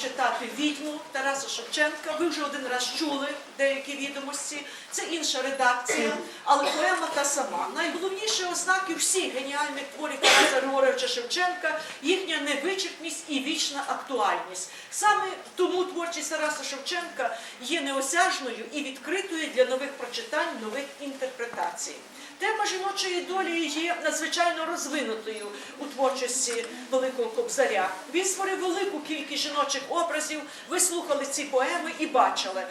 читати відьму Тараса Шевченка. Ви вже один раз чули деякі відомості. Це інша редакція, але поема та сама. Найголовніші ознаки всіх геніальних творів Тараса Григоровича Шевченка їхня невичерпність і вічна актуальність. Саме тому творчість Тараса Шевченка є неосяжною і відкритою для нових прочитань, нових інтерпретацій. Тема жіночої долі є надзвичайно розвинутою у творчості Великого Кобзаря. Він створив велику кількість жіночих образів. Ви слухали ці поеми і бачили.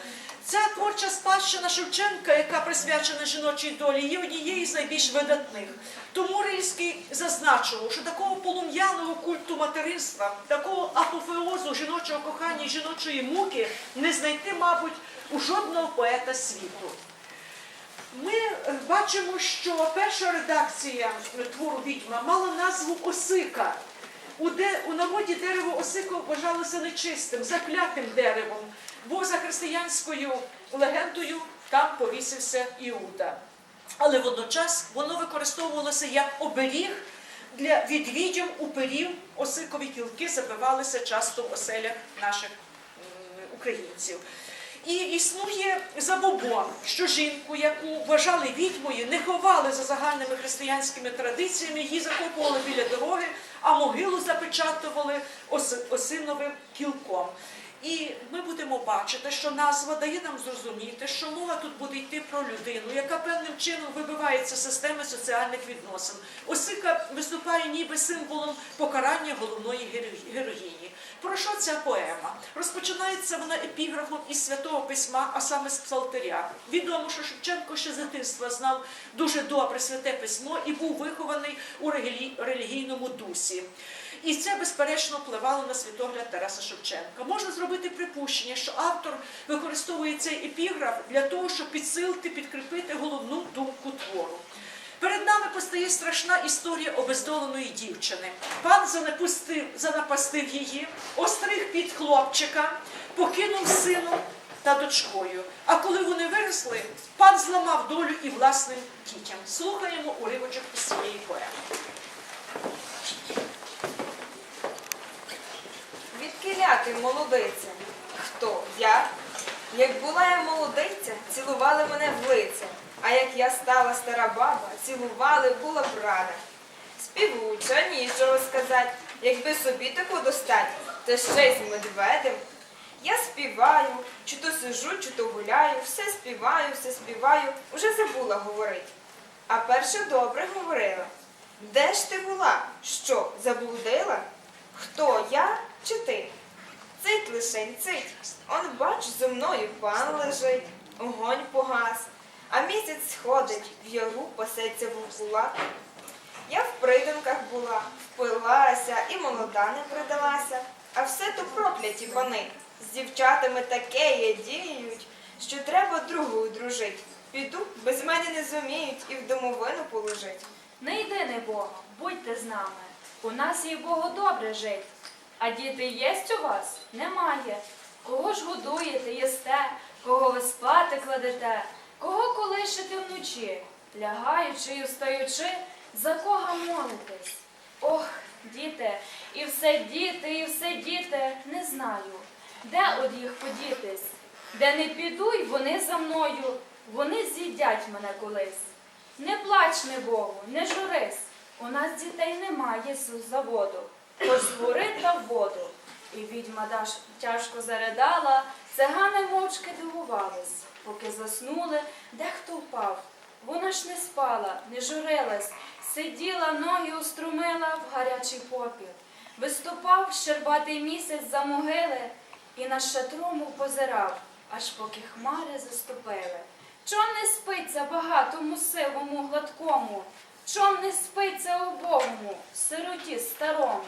Ця творча спадщина Шевченка, яка присвячена жіночій долі, є однією з найбільш видатних. Тому Рильський зазначив, що такого полум'яного культу материнства, такого апофеозу жіночого кохання і жіночої муки не знайти, мабуть, у жодного поета світу. Ми е, бачимо, що перша редакція твору відьма мала назву Осика. У, народі дерево осика вважалося нечистим, заклятим деревом, бо за християнською легендою там повісився Іуда. Але водночас воно використовувалося як оберіг для від відьом уперів. Осикові кілки забивалися часто в оселях наших українців. І існує забобон, що жінку, яку вважали відьмою, не ховали за загальними християнськими традиціями, її закопували біля дороги, а могилу запечатували осиновим кілком. І ми будемо бачити, що назва дає нам зрозуміти, що мова тут буде йти про людину, яка певним чином вибивається з системи соціальних відносин. Осика виступає ніби символом покарання головної героїні. Про що ця поема? Розпочинається вона епіграфом із святого письма, а саме з псалтиря. Відомо, що Шевченко ще з дитинства знав дуже добре святе письмо і був вихований у релігійному дусі. І це, безперечно, впливало на світогляд Тараса Шевченка. Можна зробити припущення, що автор використовує цей епіграф для того, щоб підсилити, підкріпити головну думку твору. Перед нами постає страшна історія обездоленої дівчини. Пан занапустив, занапастив її, остриг під хлопчика, покинув сином та дочкою. А коли вони виросли, пан зламав долю і власним дітям. Слухаємо уривочок із цієї поеми. Відкиля ти, молодиця? Хто? Я? Як була я молодиця, цілували мене в лице, а як я стала стара баба, цілували була б рада. Співуча, нічого сказати, якби собі таку достать, та ще й з медведем. Я співаю, чи то сижу, чи то гуляю, все співаю, все співаю, уже забула говорить. А перше добре говорила. Де ж ти була? Що, заблудила? Хто я чи ти? Цить лишень, цить. Он бач, зо мною пан лежить, огонь погас, а місяць сходить, в яру пасеться вовкулак. Я в приданках була, впилася і молода не придалася, а все то прокляті пани. З дівчатами таке є діють, що треба другою дружить. Піду, без мене не зуміють і в домовину положить. Не йди, не Бога, будьте з нами. У нас є Богу добре жить. А діти єсть у вас? Немає. Кого ж годуєте, їсте, кого ви спати кладете, кого колишете вночі, лягаючи і встаючи, за кого молитесь? Ох, діти, і все діти, і все діти, не знаю, де од їх подітись, де не піду, й вони за мною, вони з'їдять мене колись. Не плач, не Богу, не журись. У нас дітей немає з заводу. Тож згори та в воду. І відьма тяжко заридала, цигани мовчки дивувались. Поки заснули, дехто впав. Вона ж не спала, не журилась, сиділа, ноги уструмила в гарячий попіл. Виступав щербатий місяць за могили і на шатрому позирав, аж поки хмари заступили. Чом не спиться багатому сивому гладкому? Чом не спиться убогому, сироті старому?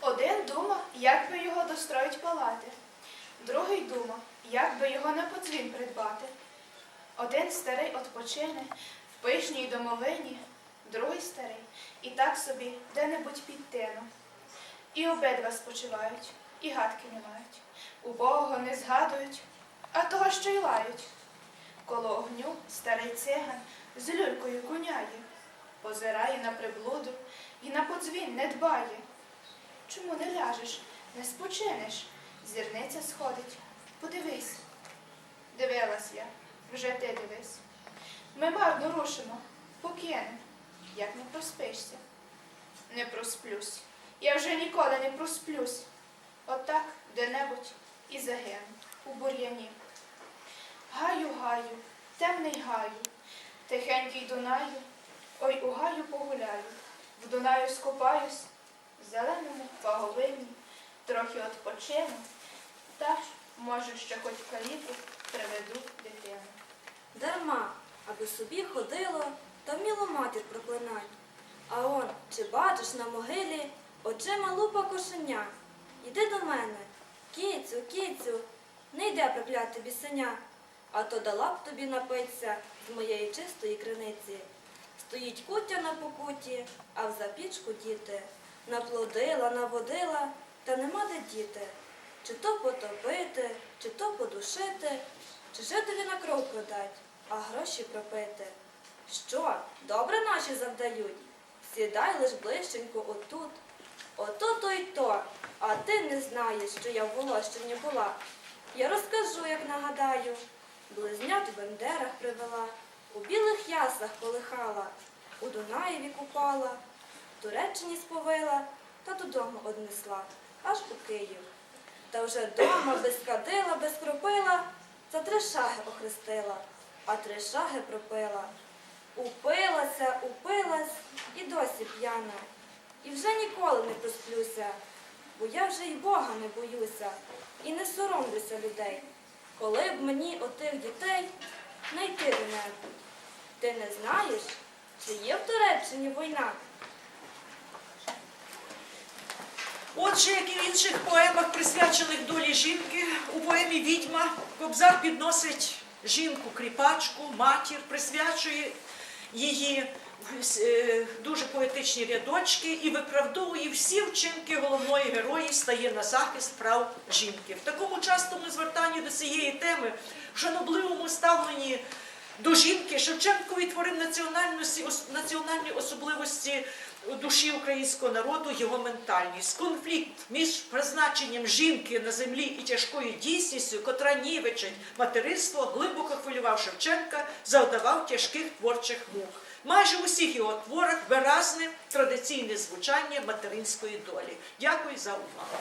Один думав, як би його достроїть палати. Другий думав, як би його на подзвін придбати. Один старий отпочине в пишній домовині, другий старий і так собі де-небудь під тином. І обидва спочивають, і гадки не мають. Убогого не згадують, а того, що й лають. Коло огню старий циган з люлькою куняє, позирає на приблуду і на подзвін не дбає. Чому не ляжеш, не спочинеш? зірниця сходить. Подивись. Дивилась я, вже ти дивись. Ми марно рушимо, покинем, як не проспишся. Не просплюсь. Я вже ніколи не просплюсь. Отак де-небудь і загину у бур'яні. Гаю, гаю, темний гаю, тихенький Дунаю, ой у гаю погуляю, в Дунаю скупаюсь, в зеленому паговині, трохи відпочину, та може, ще хоч каліку приведу дитину. Дарма, аби собі ходило та вміло матір проклинать. А он, чи бачиш на могилі очима лупа кошеня? Іди до мене, кіцю, кіцю, не йде прокляти бісеня, а то дала б тобі напиться з моєї чистої криниці. Стоїть кутя на покуті, а в запічку діти. Наплодила, наводила, та нема де діти. Чи то потопити, чи то подушити, чи жителі на кров продать, а гроші пропити. Що, добре наші завдають? Сідай лиш ближченько отут. Ото то й то, а ти не знаєш, що я в Волощині була. Я розкажу, як нагадаю. Близнят в бендерах привела, у білих ясах полихала, у Дунаєві купала, Туреччині сповила та додому однесла, аж у Київ. Та вже дома без кадила, без кропила, за три шаги охрестила, а три шаги пропила. Упилася, упилась і досі п'яна. І вже ніколи не просплюся, бо я вже й Бога не боюся і не соромлюся людей. Коли б мені отих дітей найти до неба. Ти не знаєш, чи є в Туреччині війна? Отже, як і в інших поемах, присвячених долі жінки, у поемі Відьма Кобзар підносить жінку кріпачку, матір, присвячує її е, дуже поетичні рядочки і виправдовує всі вчинки головної герої, стає на захист прав жінки. В такому частому звертанні до цієї теми, в шанобливому ставленні до жінки Шевченко відтворив національні особливості душі українського народу, його ментальність. Конфлікт між призначенням жінки на землі і тяжкою дійсністю, котра нівечить материнство, глибоко хвилював Шевченка, завдавав тяжких творчих мук. Майже в усіх його творах виразне традиційне звучання материнської долі. Дякую за увагу.